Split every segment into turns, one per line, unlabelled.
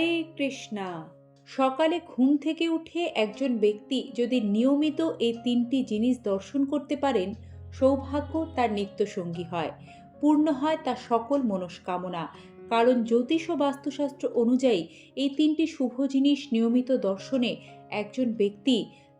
হরে কৃষ্ণা। সকালে ঘুম থেকে উঠে একজন ব্যক্তি যদি নিয়মিত এই তিনটি জিনিস দর্শন করতে পারেন, সৌভাগ্য তার নিত্যসঙ্গী হয়, পূর্ণ হয় তার সকল মনস্কামনা। কারণ জ্যোতিষ ও বাস্তুশাস্ত্র অনুযায়ী এই তিনটি শুভ জিনিস নিয়মিত দর্শনে একজন ব্যক্তি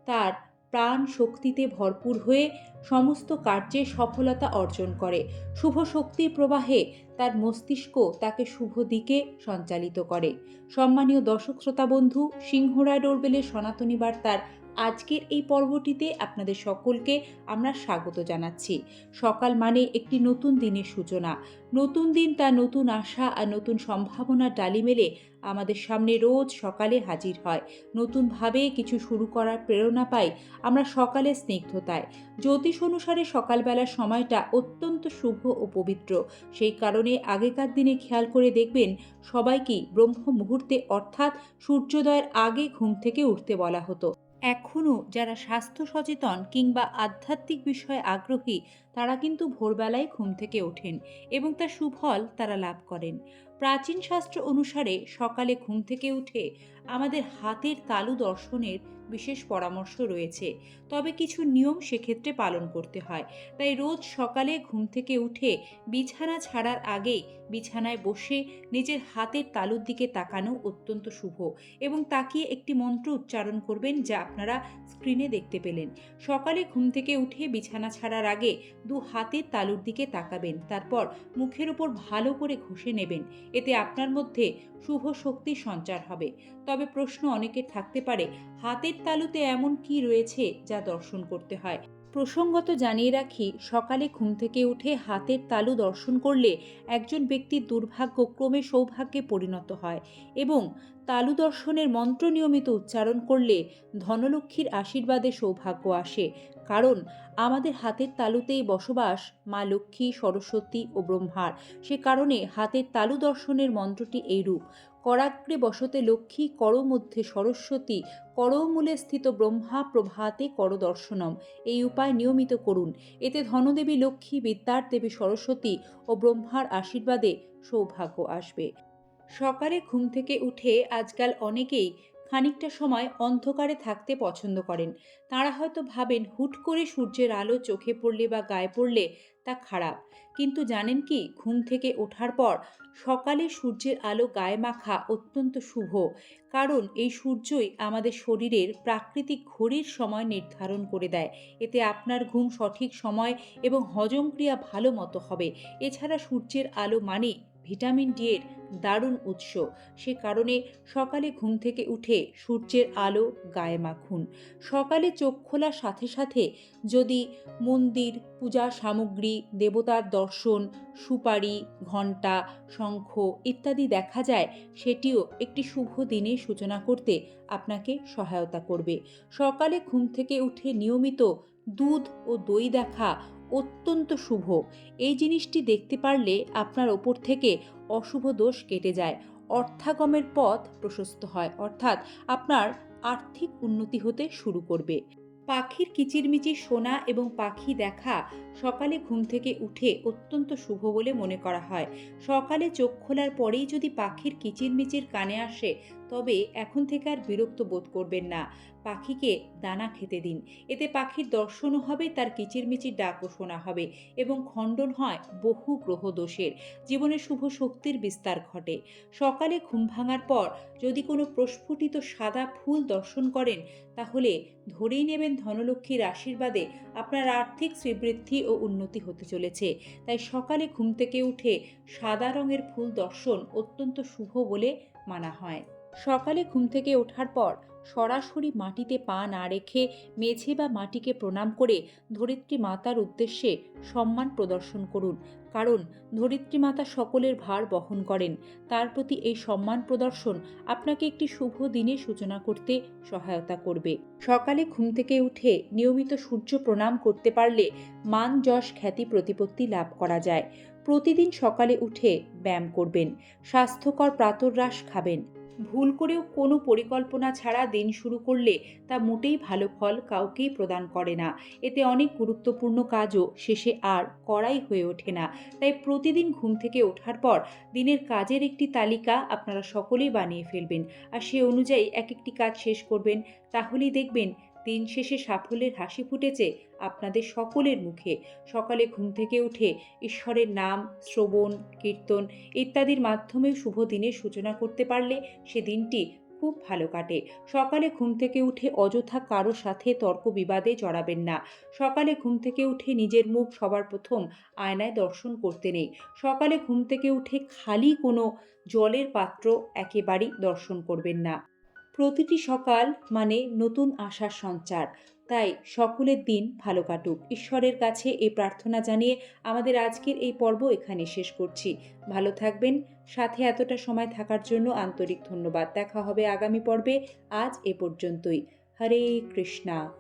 তার প্রাণ শক্তিতে ভরপুর হয়ে সমস্ত কার্যে সফলতা অর্জন করে। শুভ শক্তির প্রবাহে তার মস্তিষ্ক তাকে শুভ দিকে সঞ্চালিত করে। সম্মানীয় দর্শক শ্রোতা বন্ধু, সিংহরায় ডোরবেলের সনাতনী বার্তার আজকের এই পর্বটিতে আপনাদের সকলকে আমরা স্বাগত জানাচ্ছি। সকাল মানে একটি নতুন দিনের সূচনা। নতুন দিন তার নতুন আশা আর নতুন সম্ভাবনার ডালি মেলে আমাদের সামনে রোজ সকালে হাজির হয়। নতুনভাবে কিছু শুরু করার প্রেরণা পাই আমরা সকালে স্নিগ্ধতায়। জ্যোতিষ অনুসারে সকালবেলার সময়টা অত্যন্ত শুভ ও পবিত্র। সেই কারণে আগেকার দিনে খেয়াল করে দেখবেন সবাইকেই ব্রহ্ম মুহূর্তে অর্থাৎ সূর্যোদয়ের আগে ঘুম থেকে উঠতে বলা হতো। এখনও যারা স্বাস্থ্য সচেতন কিংবা আধ্যাত্মিক বিষয়ে আগ্রহী, তারা কিন্তু ভোরবেলায় ঘুম থেকে ওঠেন এবং তার সুফল তারা লাভ করেন। প্রাচীন শাস্ত্র অনুসারে সকালে ঘুম থেকে উঠে আমাদের হাতের তালু দর্শনের বিশেষ পরামর্শ রয়েছে। তবে কিছু নিয়ম সেক্ষেত্রে পালন করতে হয়। তাই রোজ সকালে ঘুম থেকে উঠে বিছানা ছাড়ার আগেই বিছানায় বসে নিজের হাতের তালুর দিকে তাকানো অত্যন্ত শুভ এবং তাকিয়ে একটি মন্ত্র উচ্চারণ করবেন যা আপনারা স্ক্রিনে দেখতে পেলেন। সকালে ঘুম থেকে উঠে বিছানা ছাড়ার আগে দু হাতের তালুর দিকে তাকাবেন। তারপর মুখের উপর ভালো করে ঘষে নেবেন। এতে আপনার মধ্যে শুভ শক্তির সঞ্চার হবে। তবে প্রশ্ন অনেকের থাকতে পারে, হাতের তালুতে এমন কি রয়েছে যা দর্শন করতে হয়? প্রসঙ্গত জানিয়ে রাখি, সকালে ঘুম থেকে উঠে হাতের তালু দর্শন করলে একজন ব্যক্তির দুর্ভাগ্য ক্রমে সৌভাগ্যে পরিণত হয় এবং তালু দর্শনের মন্ত্র নিয়মিত উচ্চারণ করলে ধনলক্ষ্মীর আশীর্বাদে সৌভাগ্য আসে। কারণ আমাদের হাতের তালুতেই বসবাস মা লক্ষ্মী, সরস্বতী ও ব্রহ্মার। সে কারণে হাতের তালু দর্শনের মন্ত্রটি এইরূপ করাগ্রে বসতে লক্ষ্মী কর মধ্যে সরস্বতী করমূলে স্থিত ব্রহ্মা প্রভাতে কর দর্শনম এই উপায় নিয়মিত করুন। এতে ধনদেবী লক্ষ্মী বিদ্যার দেবী সরস্বতী ও ব্রহ্মার আশীর্বাদে সৌভাগ্য আসবে। সকালে ঘুম থেকে উঠে আজকাল অনেকেই খানিকটা সময় অন্ধকারে থাকতে পছন্দ করেন। তাঁরা হয়তো ভাবেন, হুট করে সূর্যের আলো চোখে পড়লে বা গায়ে পড়লে তা খারাপ। কিন্তু জানেন কি, ঘুম থেকে ওঠার পর সকালে সূর্যের আলো গায়ে মাখা অত্যন্ত শুভ। কারণ এই সূর্যই আমাদের শরীরের প্রাকৃতিক ঘড়ির সময় নির্ধারণ করে দেয়। এতে আপনার ঘুম সঠিক সময় এবং হজম ক্রিয়া ভালো মতো হবে। এছাড়া সূর্যের আলো মানে ভিটামিন ডি এর দারুণ উৎস। সে কারণে সকালে ঘুম থেকে উঠে সূর্যের আলো গায়ে মাখুন। সকালে চোখ খোলার সাথে সাথে যদি মন্দির, পূজা সামগ্রী, দেবতার দর্শন, সুপারি, ঘণ্টা, শঙ্খ ইত্যাদি দেখা যায়, সেটিও একটি শুভ দিনের সূচনা করতে আপনাকে সহায়তা করবে। সকালে ঘুম থেকে উঠে নিয়মিত দুধ ও দই দেখা অত্যন্ত শুভ। এই জিনিসটি দেখতে পারলে আপনার ওপর থেকে অশুভ দোষ কেটে যায়। অর্থাগমের পথ প্রশস্ত হয়, অর্থাৎ আপনার আর্থিক উন্নতি হতে শুরু করবে। পাখির কিচিরমিচির শোনা এবং পাখি দেখা সকালে ঘুম থেকে উঠে অত্যন্ত শুভ বলে মনে করা হয়। সকালে চোখ খোলার পরেই যদি পাখির কিচিরমিচির কানে আসে তবে এখন থেকে আর বিরক্ত বোধ করবেন না। পাখিকে দানা খেতে দিন। এতে পাখির দর্শনও হবে, তার কিচিরমিচির ডাকও শোনা হবে এবং খণ্ডন হয় বহু গ্রহ দোষের। জীবনে শুভ শক্তির বিস্তার ঘটে। সকালে ঘুম ভাঙার পর যদি কোনো প্রস্ফুটিত সাদা ফুল দর্শন করেন, তাহলে ধরেই নেবেন ধনলক্ষ্মীর আশীর্বাদে আপনার আর্থিক শ্রীবৃদ্ধি ও উন্নতি হতে চলেছে। তাই সকালে ঘুম থেকে উঠে সাদা রঙের ফুল দর্শন অত্যন্ত শুভ বলে মানা হয়। সকালে ঘুম থেকে ওঠার পর সরাসরি মাটিতে পা না রেখে মেঝে বা মাটিকে প্রণাম করে ধরিত্রী মাতার উদ্দেশ্যে সম্মান প্রদর্শন করুন। কারণ ধরিত্রী মাতা সকলের ভার বহন করেন। তার প্রতি এই সম্মান প্রদর্শন আপনাকে একটি শুভ দিনে সূচনা করতে সহায়তা করবে। সকালে ঘুম থেকে উঠে নিয়মিত সূর্য প্রণাম করতে পারলে মান, যশ, খ্যাতি, প্রতিপত্তি লাভ করা যায়। প্রতিদিন সকালে উঠে ব্যায়াম করবেন। স্বাস্থ্যকর প্রাতরাশ খাবেন। ভুল করেও কোনো পরিকল্পনা ছাড়া দিন শুরু করলে তা মোটেই ভালো ফল কাউকেই প্রদান করে না। এতে অনেক গুরুত্বপূর্ণ কাজও শেষে আর করাই হয়ে ওঠে না। তাই প্রতিদিন ঘুম থেকে ওঠার পর দিনের কাজের একটি তালিকা আপনারা সকলেই বানিয়ে ফেলবেন। আর সে অনুযায়ী এক একটি কাজ শেষ করবেন। তাহলেই দেখবেন দিন শেষে সাফল্যের হাসি ফুটেছে আপনাদের সকলের মুখে। সকালে ঘুম থেকে উঠে ঈশ্বরের নাম, শ্রবণ, কীর্তন ইত্যাদির মাধ্যমে শুভ দিনের সূচনা করতে পারলে সে দিনটি খুব ভালো কাটে। সকালে ঘুম থেকে উঠে অযথা কারও সাথে তর্ক বিবাদে জড়াবেন না। সকালে ঘুম থেকে উঠে নিজের মুখ সবার প্রথম আয়নায় দর্শন করতে নেই। সকালে ঘুম থেকে উঠে খালি কোনো জলের পাত্র একেবারেই দর্শন করবেন না। প্রতিটি সকাল মানে নতুন আশার সঞ্চার। তাই সকলের দিন ভালো কাটুক। ঈশ্বরের কাছে এই প্রার্থনা জানিয়ে আমাদের আজকের এই পর্ব এখানে শেষ করছি। ভালো থাকবেন। সাথে এতটা সময় থাকার জন্য আন্তরিক ধন্যবাদ। দেখা হবে আগামী পর্বে। আজ এ পর্যন্তই। হরে কৃষ্ণা।